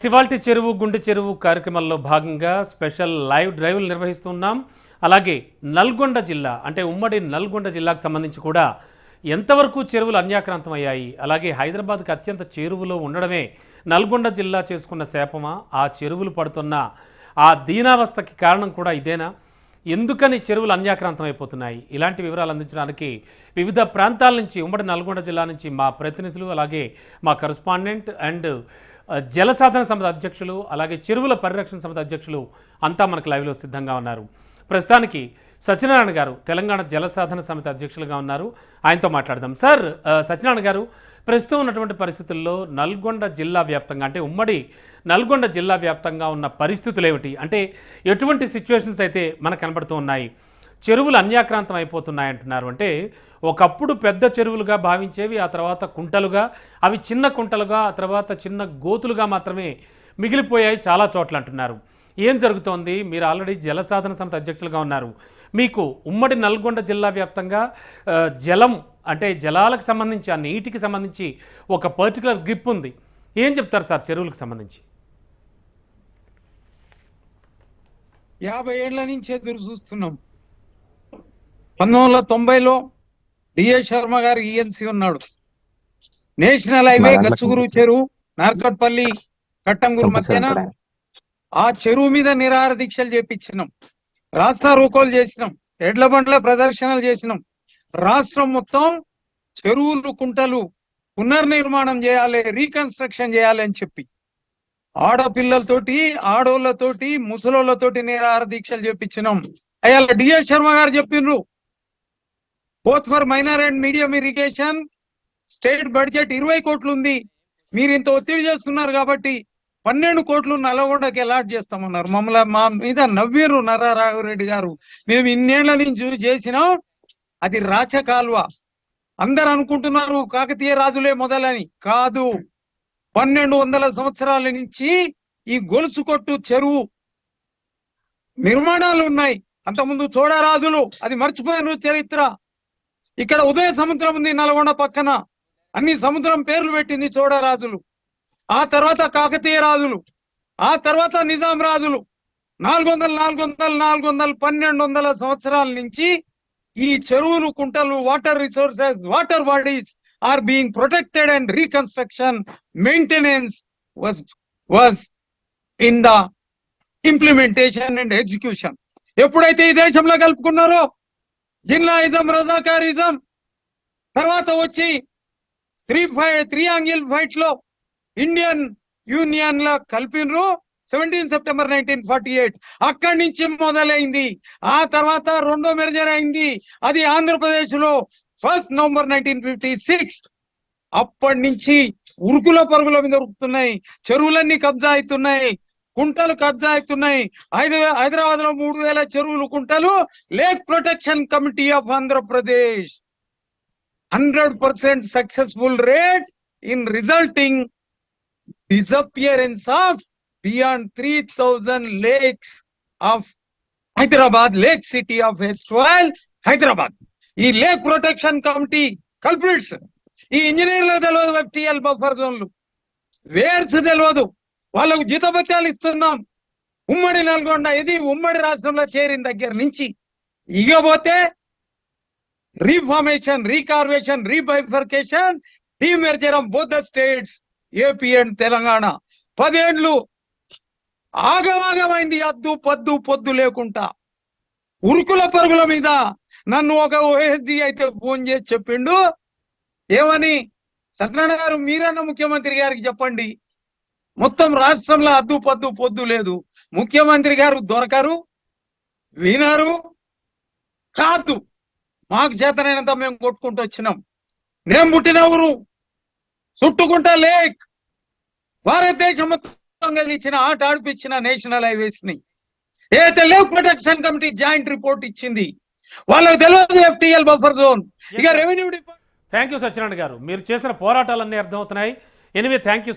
శివాల్టి చెరువు గుండె చెరువు కార్యక్రమంలో భాగంగా స్పెషల్ లైవ్ డ్రైవ్లు నిర్వహిస్తున్నాం. అలాగే నల్గొండ జిల్లా అంటే ఉమ్మడి నల్గొండ జిల్లాకు సంబంధించి కూడా ఎంతవరకు చెరువులు అన్యాక్రాంతం అయ్యాయి అలాగే హైదరాబాద్కి అత్యంత చెరువులో ఉండడమే నల్గొండ జిల్లా చేసుకున్న శాపమా? ఆ చెరువులు పడుతున్న ఆ దీనావస్థకి కారణం కూడా ఇదేనా? ఎందుకని చెరువులు అన్యాక్రాంతం అయిపోతున్నాయి? ఇలాంటి వివరాలు అందించడానికి వివిధ ప్రాంతాల నుంచి ఉమ్మడి నల్గొండ జిల్లా నుంచి మా ప్రతినిధులు అలాగే మా కరస్పాండెంట్ అండ్ జలసాధన సమితి అధ్యక్షులు అలాగే చెరువుల పరిరక్షణ సమితి అధ్యక్షులు అంతా మనకు లైవ్లో సిద్ధంగా ఉన్నారు. ప్రస్తుతానికి సత్యనారాయణ గారు తెలంగాణ జలసాధన సమితి అధ్యక్షులుగా ఉన్నారు. ఆయనతో మాట్లాడదాం. సార్ సత్యనారాయణ గారు ప్రస్తుతం ఉన్నటువంటి పరిస్థితుల్లో నల్గొండ జిల్లా వ్యాప్తంగా అంటే ఉమ్మడి నల్గొండ జిల్లా వ్యాప్తంగా ఉన్న పరిస్థితులు ఏమిటి అంటే ఎటువంటి సిచ్యువేషన్స్ అయితే మనకు కనబడుతూ ఉన్నాయి? చెరువులు అన్యాక్రాంతం అయిపోతున్నాయి అంటున్నారు. అంటే ఒకప్పుడు పెద్ద చెరువులుగా భావించేవి ఆ తర్వాత కుంటలుగా అవి చిన్న కుంటలుగా ఆ తర్వాత చిన్న గోతులుగా మాత్రమే మిగిలిపోయాయి చాలా చోట్ల అంటున్నారు. ఏం జరుగుతోంది? మీరు ఆల్రెడీ జలసాధన సమితి అధ్యక్షులుగా ఉన్నారు. మీకు ఉమ్మడి నల్గొండ జిల్లా వ్యాప్తంగా జలం అంటే జలాలకు సంబంధించి ఆ నీటికి సంబంధించి ఒక పర్టికులర్ గ్రిప్ ఉంది. ఏం చెప్తారు సార్ చెరువులకు సంబంధించి? యాభై ఏళ్ళ నుంచి ఎదురు చూస్తున్నాం. పంతొమ్మిది వందల తొంభైలో డిఏ శర్మ గారు ఈఎన్సీ ఉన్నాడు. నేషనల్ హైవే గచ్చుగురు. చెరువు నార్కట్పల్లి కట్టంగూరు మధ్యన ఆ చెరువు మీద నిరాహార దీక్షలు చేపించినాం. రాస్తా రూకోలు చేసినాం. ఎడ్ల బండ్ల ప్రదర్శనలు చేసినాం. రాష్ట్రం మొత్తం చెరువులు కుంటలు పునర్నిర్మాణం చేయాలి రీకన్స్ట్రక్షన్ చేయాలి అని చెప్పి. ఆడపిల్లలతోటి ఆడోళ్ళతోటి ముసలోళ్ళతోటి నిరాహార దీక్షలు చేపించినాం. అయ్యా డిఎస్ శర్మ గారు చెప్పిండ్రు both for minor and medium irrigation state budget ఇరవై కోట్లు ఉంది. మీరు ఇంత ఒత్తిడి చేస్తున్నారు కాబట్టి పన్నెండు కోట్లు నల్గొండకి అలాట్ చేస్తామన్నారు. మమ్మల్ని మా మీద నవ్వీరు నరారాఘవరెడ్డి గారు. మేము ఇన్నేళ్ళ నుంచి చేసినాం. అది రాచ కాలువ. అందరు అనుకుంటున్నారు కాకతీయ రాజులే మొదలని. కాదు. పన్నెండు వందల సంవత్సరాల నుంచి ఈ గొలుసు కొట్టు చెరువు నిర్మాణాలు ఉన్నాయి. అంతకుముందు చోడరాజులు అది మర్చిపోయిన చరిత్ర. ఇక్కడ ఉదయ సముద్రం ఉంది నల్గొండ పక్కన. అన్ని సముద్రం పేర్లు పెట్టింది చోడరాజులు. ఆ తర్వాత కాకతీయ రాజులు. ఆ తర్వాత నిజాం రాజులు. నాలుగు వందల నాలుగు వందల నాలుగు వందల పన్నెండు వందల సంవత్సరాల నుంచి ఈ చెరువులు కుంటలు water resources water bodies are being protected and reconstruction maintenance was was in the implementation and execution. ఎప్పుడైతే ఈ దేశంలో కలుపుకున్నారో జిల్లాయిజం రజాకారిజం. తర్వాత వచ్చి త్రీ ఫై త్రీ యాంగిల్ ఫైట్లో ఇండియన్ యూనియన్లో కలిపినరు. Seventeen September nineteen forty eight. అక్కడి నుంచి మొదలైంది. ఆ తర్వాత రెండో మెర్జర్ అయింది. అది ఆంధ్రప్రదేశ్లో first November nineteen fifty six. అప్పటి నుంచి ఉరుకుల పరుగుల మీద ఉరుకుతున్నాయి. చెరువులన్నీ కబ్జా అవుతున్నాయి కుంటలు కబ్జా అవుతున్నాయి ఐదు హైదరాబాద్లో మూడు వేల చెరువులు కుంటలు. Lake protection committee of Andhra Pradesh. Hundred percent successful rate in resulting disappearance of beyond 3000 lakes of Hyderabad, Lake City of Westwell, Hyderabad. ఈ లేక్ ప్రొటెక్షన్ కమిటీ కల్ప్రిట్స్ ఈ ఇంజనీర్లు తెలియదు ఎఫ్టిఎల్ బఫర్ జోన్లు. వేర్స్ తెలియదు వాళ్ళకు జీతభత్యాలు ఇస్తున్నాం. ఉమ్మడి నల్గొండ ఇది ఉమ్మడి రాష్ట్రంలో చేరిన దగ్గర నుంచి ఇకపోతే reformation recarvation rebifurcation demerger of both the states AP and Telangana పదేండ్లు ఆగమాగమైంది అద్దు పద్దు పొద్దు లేకుండా. ఉరుకుల పరుగుల మీద నన్ను ఒక ఓఎస్డి అయితే ఫోన్ చేసి చెప్పిండు ఏమని? సత్యనారాయణ గారు మీరన్న ముఖ్యమంత్రి గారికి చెప్పండి. మొత్తం రాష్ట్రంలో అద్దు పద్దు పొద్దు లేదు. ముఖ్యమంత్రి గారు దొరకరు వినరు కాదు. మాకు చేతనైనంత మేము కొట్టుకుంటూ వచ్చినాం. నేను పుట్టిన ఊరు చుట్టుకుంటా లేక్. భారతదేశం మొత్తంగా ఇచ్చిన ఆట ఆడిపించిన నేషనల్ హైవేస్ని ఏదైతే lake protection committee joint report ఇచ్చింది వాళ్ళకి తెలియదు ఎఫ్టిఎల్ బఫర్ జోన్. ఇక. Revenue department thank you Satyanarayana garu. మీరు చేసిన పోరాటాలన్నీ అర్థమవుతున్నాయి. Anyway thank you